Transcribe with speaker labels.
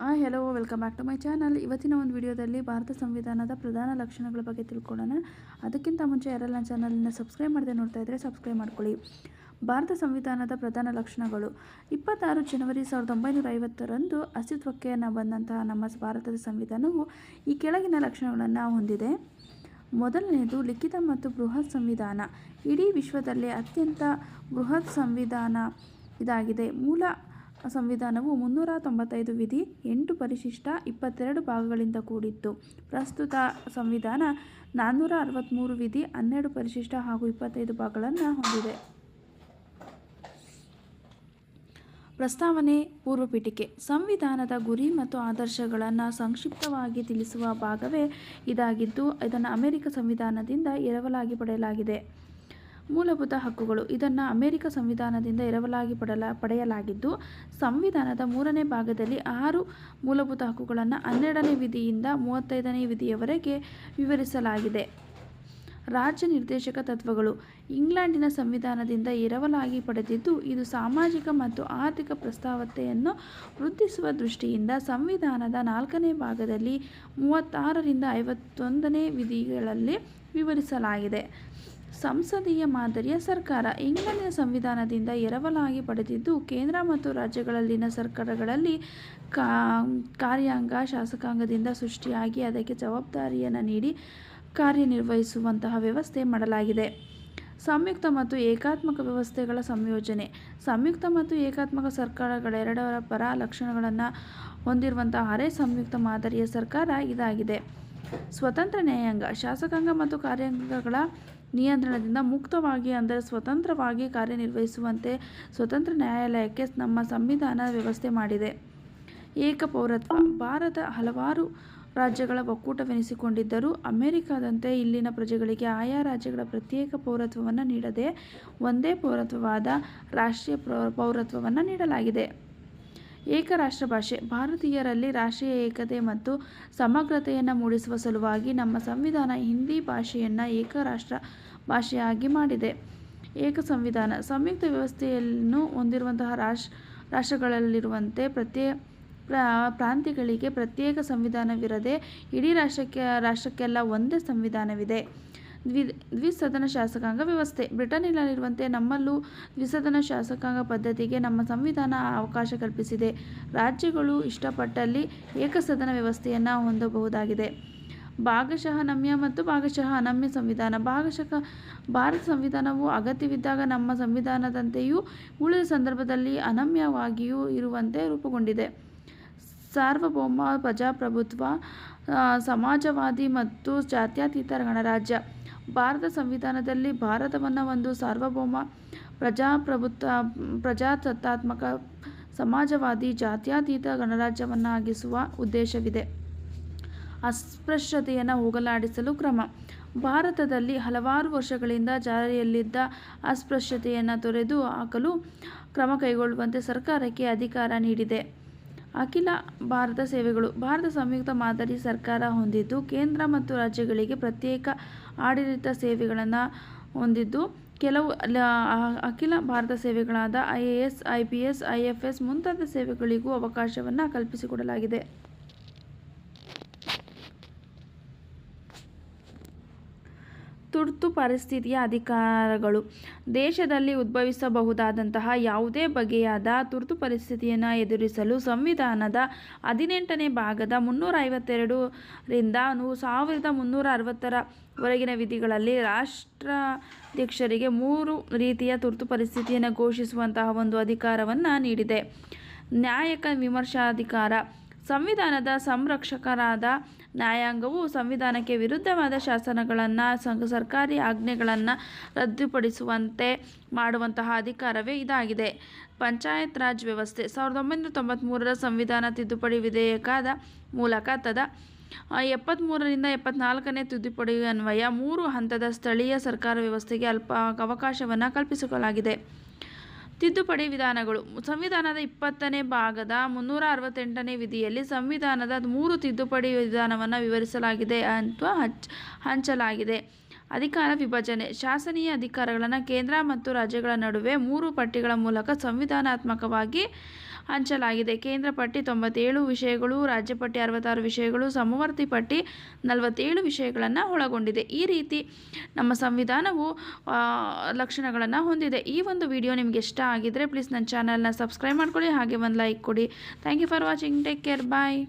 Speaker 1: Hi hello welcome back to my channel ಇವತ್ತಿನ ಒಂದು ವಿಡಿಯೋದಲ್ಲಿ ಭಾರತ ಸಂವಿಧಾನದ ಪ್ರಧಾನ ಲಕ್ಷಣಗಳ ಬಗ್ಗೆ ತಿಳ್ಕೊಳ್ಳೋಣ. ಅದಕ್ಕಿಂತ ಮುಂಚೆ ಯಾರೆಲ್ಲ ಚಾನಲನ್ನು ಸಬ್ಸ್ಕ್ರೈಬ್ ಮಾಡದೆ ನೋಡ್ತಾ ಇದ್ದರೆ ಸಬ್ಸ್ಕ್ರೈಬ್ ಮಾಡ್ಕೊಳ್ಳಿ. ಭಾರತ ಸಂವಿಧಾನದ ಪ್ರಧಾನ ಲಕ್ಷಣಗಳು. ಇಪ್ಪತ್ತಾರು ಜನವರಿ ಸಾವಿರದ ಒಂಬೈನೂರ ಐವತ್ತರಂದು ಅಸ್ತಿತ್ವಕ್ಕೆ ಬಂದಂತಹ ನಮ್ಮ ಭಾರತದ ಸಂವಿಧಾನವು ಈ ಕೆಳಗಿನ ಲಕ್ಷಣಗಳನ್ನು ಹೊಂದಿದೆ. ಮೊದಲನೆಯದು ಲಿಖಿತ ಮತ್ತು ಬೃಹತ್ ಸಂವಿಧಾನ. ಇಡೀ ವಿಶ್ವದಲ್ಲೇ ಅತ್ಯಂತ ಬೃಹತ್ ಸಂವಿಧಾನ ಇದಾಗಿದೆ. ಮೂಲ ಸಂವಿಧಾನವು ಮುನ್ನೂರ ತೊಂಬತ್ತೈದು ವಿಧಿ ಎಂಟು ಪರಿಶಿಷ್ಟ ಇಪ್ಪತ್ತೆರಡು ಭಾಗಗಳಿಂದ ಕೂಡಿತ್ತು. ಪ್ರಸ್ತುತ ಸಂವಿಧಾನ ನಾನ್ನೂರ ಅರವತ್ತ್ಮೂರು ವಿಧಿ ಹನ್ನೆರಡು ಪರಿಶಿಷ್ಟ ಹಾಗೂ ಇಪ್ಪತ್ತೈದು ಭಾಗಗಳನ್ನು ಹೊಂದಿದೆ. ಪ್ರಸ್ತಾವನೆ ಪೂರ್ವಪೀಠಿಕೆ. ಸಂವಿಧಾನದ ಗುರಿ ಮತ್ತು ಆದರ್ಶಗಳನ್ನು ಸಂಕ್ಷಿಪ್ತವಾಗಿ ತಿಳಿಸುವ ಭಾಗವೇ ಇದಾಗಿದ್ದು, ಇದನ್ನು ಅಮೆರಿಕ ಸಂವಿಧಾನದಿಂದ ಎರವಲಾಗಿ ಪಡೆಯಲಾಗಿದೆ. ಮೂಲಭೂತ ಹಕ್ಕುಗಳು. ಇದನ್ನು ಅಮೆರಿಕ ಸಂವಿಧಾನದಿಂದ ಎರವಲಾಗಿ ಪಡಲ, ಪಡೆಯಲಾಗಿದ್ದು, ಸಂವಿಧಾನದ ಮೂರನೇ ಭಾಗದಲ್ಲಿ ಆರು ಮೂಲಭೂತ ಹಕ್ಕುಗಳನ್ನು ಹನ್ನೆರಡನೇ ವಿಧಿಯಿಂದ ಮೂವತ್ತೈದನೇ ವಿಧಿಯವರೆಗೆ ವಿವರಿಸಲಾಗಿದೆ. ರಾಜ್ಯ ನಿರ್ದೇಶಕ ತತ್ವಗಳು. ಇಂಗ್ಲೆಂಡಿನ ಸಂವಿಧಾನದಿಂದ ಎರವಲಾಗಿ ಪಡೆದಿದ್ದು, ಇದು ಸಾಮಾಜಿಕ ಮತ್ತು ಆರ್ಥಿಕ ಪ್ರಸ್ತಾವತೆಯನ್ನು ವೃದ್ಧಿಸುವ ದೃಷ್ಟಿಯಿಂದ ಸಂವಿಧಾನದ ನಾಲ್ಕನೇ ಭಾಗದಲ್ಲಿ ಮೂವತ್ತಾರರಿಂದ ಐವತ್ತೊಂದನೇ ವಿಧಿಗಳಲ್ಲಿ ವಿವರಿಸಲಾಗಿದೆ. ಸಂಸದೀಯ ಮಾದರಿಯ ಸರ್ಕಾರ ಇಂಗ್ಲೆಂಡಿನ ಸಂವಿಧಾನದಿಂದ ಎರವಲಾಗಿ ಪಡೆದಿದ್ದು, ಕೇಂದ್ರ ಮತ್ತು ರಾಜ್ಯಗಳಲ್ಲಿನ ಸರ್ಕಾರಗಳಲ್ಲಿ ಕಾ, ಕಾರ್ಯಾಂಗ ಶಾಸಕಾಂಗದಿಂದ ಸೃಷ್ಟಿಯಾಗಿ ಅದಕ್ಕೆ ಜವಾಬ್ದಾರಿಯನ್ನು ನೀಡಿ ಕಾರ್ಯನಿರ್ವಹಿಸುವಂತಹ ವ್ಯವಸ್ಥೆ ಮಾಡಲಾಗಿದೆ. ಸಂಯುಕ್ತ ಮತ್ತು ಏಕಾತ್ಮಕ ವ್ಯವಸ್ಥೆಗಳ ಸಂಯೋಜನೆ. ಸಂಯುಕ್ತ ಮತ್ತು ಏಕಾತ್ಮಕ ಸರ್ಕಾರಗಳೆರಡರ ಪರ ಲಕ್ಷಣಗಳನ್ನು ಹೊಂದಿರುವಂತಹ ಅರೆ ಸಂಯುಕ್ತ ಮಾದರಿಯ ಸರ್ಕಾರ ಇದಾಗಿದೆ. ಸ್ವತಂತ್ರ ನ್ಯಾಯಾಂಗ, ಶಾಸಕಾಂಗ ಮತ್ತು ಕಾರ್ಯಾಂಗಗಳ ನಿಯಂತ್ರಣದಿಂದ ಮುಕ್ತವಾಗಿ ಅಂದರೆ ಸ್ವತಂತ್ರವಾಗಿ ಕಾರ್ಯನಿರ್ವಹಿಸುವಂತೆ ಸ್ವತಂತ್ರ ನ್ಯಾಯಾಲಯಕ್ಕೆ ನಮ್ಮ ಸಂವಿಧಾನ ವ್ಯವಸ್ಥೆ ಮಾಡಿದೆ. ಏಕ ಪೌರತ್ವ. ಭಾರತ ಹಲವಾರು ರಾಜ್ಯಗಳ ಒಕ್ಕೂಟವೆನಿಸಿಕೊಂಡಿದ್ದರೂ ಅಮೆರಿಕದಂತೆ ಇಲ್ಲಿನ ಪ್ರಜೆಗಳಿಗೆ ಆಯಾ ರಾಜ್ಯಗಳ ಪ್ರತ್ಯೇಕ ಪೌರತ್ವವನ್ನು ನೀಡದೆ ಒಂದೇ ಪೌರತ್ವವಾದ ರಾಷ್ಟ್ರೀಯ ಪೌರತ್ವವನ್ನು ನೀಡಲಾಗಿದೆ. ಏಕರಾಷ್ಟ್ರ ಭಾಷೆ ಭಾರತೀಯರಲ್ಲಿ ರಾಷ್ಟ್ರೀಯ ಏಕತೆ ಮತ್ತು ಸಮಗ್ರತೆಯನ್ನು ಮೂಡಿಸುವ ಸಲುವಾಗಿ ನಮ್ಮ ಸಂವಿಧಾನ ಹಿಂದಿ ಭಾಷೆಯನ್ನು ಏಕರಾಷ್ಟ್ರ ಭಾಷೆಯಾಗಿ ಮಾಡಿದೆ. ಏಕ ಸಂವಿಧಾನ ಸಂಯುಕ್ತ ವ್ಯವಸ್ಥೆಯನ್ನು ಹೊಂದಿರುವಂತಹ ರಾಷ್ಟ್ರ ರಾಷ್ಟ್ರಗಳಲ್ಲಿರುವಂತೆ ಪ್ರತ್ಯೇ ಪ್ರಾಂತ್ಯಗಳಿಗೆ ಪ್ರತ್ಯೇಕ ಸಂವಿಧಾನವಿರದೆ ಇಡೀ ರಾಷ್ಟ್ರಕ್ಕೆ, ರಾಷ್ಟ್ರಕ್ಕೆಲ್ಲ ಒಂದೇ ಸಂವಿಧಾನವಿದೆ. ದ್ವಿ, ದ್ವಿಸದನ ಶಾಸಕಾಂಗ ವ್ಯವಸ್ಥೆ. ಬ್ರಿಟನ್ನಿನಲ್ಲಿರುವಂತೆ ನಮ್ಮಲ್ಲೂ ದ್ವಿಸದನ ಶಾಸಕಾಂಗ ಪದ್ಧತಿಗೆ ನಮ್ಮ ಸಂವಿಧಾನ ಅವಕಾಶ ಕಲ್ಪಿಸಿದೆ. ರಾಜ್ಯಗಳು ಇಷ್ಟಪಟ್ಟಲ್ಲಿ ಏಕಸದನ ವ್ಯವಸ್ಥೆಯನ್ನು ಹೊಂದಬಹುದಾಗಿದೆ. ಭಾಗಶಃ ನಮ್ಯ ಮತ್ತು ಭಾಗಶಃ ಅನಮ್ಯ ಸಂವಿಧಾನ. ಭಾಗಶಃ ಭಾರತ ಸಂವಿಧಾನವು ಅಗತ್ಯವಿದ್ದಾಗ ನಮ್ಮ ಸಂವಿಧಾನದಂತೆಯೂ ಉಳಿದ ಸಂದರ್ಭದಲ್ಲಿ ಅನಮ್ಯವಾಗಿಯೂ ಇರುವಂತೆ ರೂಪುಗೊಂಡಿದೆ. ಸಾರ್ವಭೌಮ ಪ್ರಜಾಪ್ರಭುತ್ವ ಸಮಾಜವಾದಿ ಮತ್ತು ಜಾತ್ಯತೀತ ಗಣರಾಜ್ಯ ಭಾರತ ಸಂವಿಧಾನದಲ್ಲಿ ಭಾರತವನ್ನು ಒಂದು ಸಾರ್ವಭೌಮ ಪ್ರಜಾಪ್ರಭುತ್ವ, ಪ್ರಜಾಸತ್ತಾತ್ಮಕ ಸಮಾಜವಾದಿ, ಜಾತ್ಯತೀತ ಗಣರಾಜ್ಯವನ್ನಾಗಿಸುವ ಉದ್ದೇಶವಿದೆ. ಅಸ್ಪೃಶ್ಯತೆಯನ್ನು ಹೋಗಲಾಡಿಸಲು ಕ್ರಮ. ಭಾರತದಲ್ಲಿ ಹಲವಾರು ವರ್ಷಗಳಿಂದ ಜಾರಿಯಲ್ಲಿದ್ದ ಅಸ್ಪೃಶ್ಯತೆಯನ್ನು ತೊರೆದು ಹಾಕಲು ಕ್ರಮ ಕೈಗೊಳ್ಳುವಂತೆ ಸರ್ಕಾರಕ್ಕೆ ಅಧಿಕಾರ ನೀಡಿದೆ. ಅಖಿಲ ಭಾರತ ಸೇವೆಗಳು. ಭಾರತ ಸಂಯುಕ್ತ ಮಾದರಿ ಸರ್ಕಾರ ಹೊಂದಿದ್ದು, ಕೇಂದ್ರ ಮತ್ತು ರಾಜ್ಯಗಳಿಗೆ ಪ್ರತ್ಯೇಕ ಆಡಳಿತ ಸೇವೆಗಳನ್ನು ಹೊಂದಿದ್ದು, ಕೆಲವು ಅಖಿಲ ಭಾರತ ಸೇವೆಗಳಾದ I A S, I P S, I F S ಮುಂತಾದ ಸೇವೆಗಳಿಗೂ ಅವಕಾಶವನ್ನು ಕಲ್ಪಿಸಿಕೊಡಲಾಗಿದೆ. ತುರ್ತು ಪರಿಸ್ಥಿತಿಯ ಅಧಿಕಾರಗಳು. ದೇಶದಲ್ಲಿ ಉದ್ಭವಿಸಬಹುದಾದಂತಹ ಯಾವುದೇ ಬಗೆಯಾದ ತುರ್ತು ಪರಿಸ್ಥಿತಿಯನ್ನು ಎದುರಿಸಲು ಸಂವಿಧಾನದ ಹದಿನೆಂಟನೇ ಭಾಗದ ಮುನ್ನೂರ ಐವತ್ತೆರಡರಿಂದ ಸಾವಿರದ ಮುನ್ನೂರ ಅರವತ್ತರ ವರೆಗಿನ ವಿಧಿಗಳಲ್ಲಿ ರಾಷ್ಟ್ರಾಧ್ಯಕ್ಷರಿಗೆ ಮೂರು ರೀತಿಯ ತುರ್ತು ಪರಿಸ್ಥಿತಿಯನ್ನು ಘೋಷಿಸುವಂತಹ ಒಂದು ಅಧಿಕಾರವನ್ನು ನೀಡಿದೆ. ನ್ಯಾಯಕ ವಿಮರ್ಶಾಧಿಕಾರ. ಸಂವಿಧಾನದ ಸಂರಕ್ಷಕರಾದ ನ್ಯಾಯಾಂಗವು ಸಂವಿಧಾನಕ್ಕೆ ವಿರುದ್ಧವಾದ ಶಾಸನಗಳನ್ನು ಸರ್ಕಾರಿ ಆಜ್ಞೆಗಳನ್ನು ರದ್ದುಪಡಿಸುವಂತೆ ಮಾಡುವಂತಹ ಅಧಿಕಾರವೇ ಇದಾಗಿದೆ. ಪಂಚಾಯತ್ ರಾಜ್ ವ್ಯವಸ್ಥೆ. ಸಾವಿರದ ಒಂಬೈನೂರ ತೊಂಬತ್ತ್ಮೂರರ ಸಂವಿಧಾನ ತಿದ್ದುಪಡಿ ವಿಧೇಯಕದ ಮೂಲಕ ತದ ಎಪ್ಪತ್ತ್ಮೂರರಿಂದ ಎಪ್ಪತ್ನಾಲ್ಕನೇ ತಿದ್ದುಪಡಿ ಅನ್ವಯ ಮೂರು ಹಂತದ ಸ್ಥಳೀಯ ಸರ್ಕಾರ ವ್ಯವಸ್ಥೆಗೆ ಅಲ್ಪ ಅವಕಾಶವನ್ನು ಕಲ್ಪಿಸಲಾಗಿದೆ ತಿದ್ದುಪಡಿ ವಿಧಾನಗಳು. ಸಂವಿಧಾನದ ಇಪ್ಪತ್ತನೇ ಭಾಗದ ಮುನ್ನೂರ ಅರವತ್ತೆಂಟನೇ ವಿಧಿಯಲ್ಲಿ ಸಂವಿಧಾನದ ಮೂರು ತಿದ್ದುಪಡಿ ವಿಧಾನವನ್ನು ವಿವರಿಸಲಾಗಿದೆ ಅಥವಾ ಹಂಚ್, ಹಂಚಲಾಗಿದೆ. ಅಧಿಕಾರ ವಿಭಜನೆ. ಶಾಸನೀಯ ಅಧಿಕಾರಗಳನ್ನು ಕೇಂದ್ರ ಮತ್ತು ರಾಜ್ಯಗಳ ನಡುವೆ ಮೂರು ಪಟ್ಟಿಗಳ ಮೂಲಕ ಸಂವಿಧಾನಾತ್ಮಕವಾಗಿ ಹಂಚಲಾಗಿದೆ. ಕೇಂದ್ರ ಪಟ್ಟಿ ತೊಂಬತ್ತೇಳು ವಿಷಯಗಳು, ರಾಜ್ಯ ಪಟ್ಟಿ ಅರವತ್ತಾರು ವಿಷಯಗಳು, ಸಮವರ್ತಿ ಪಟ್ಟಿ ನಲವತ್ತೇಳು ವಿಷಯಗಳನ್ನು ಒಳಗೊಂಡಿದೆ. ಈ ರೀತಿ ನಮ್ಮ ಸಂವಿಧಾನವು ಲಕ್ಷಣಗಳನ್ನು ಹೊಂದಿದೆ. ಈ ಒಂದು ವಿಡಿಯೋ ನಿಮಗೆ ಇಷ್ಟ ಆಗಿದ್ದರೆ ಪ್ಲೀಸ್ ನನ್ನ ಚಾನಲ್ನ ಸಬ್ಸ್ಕ್ರೈಬ್ ಮಾಡ್ಕೊಳ್ಳಿ, ಹಾಗೆ ಒಂದು ಲೈಕ್ ಕೊಡಿ. Thank you for watching take care bye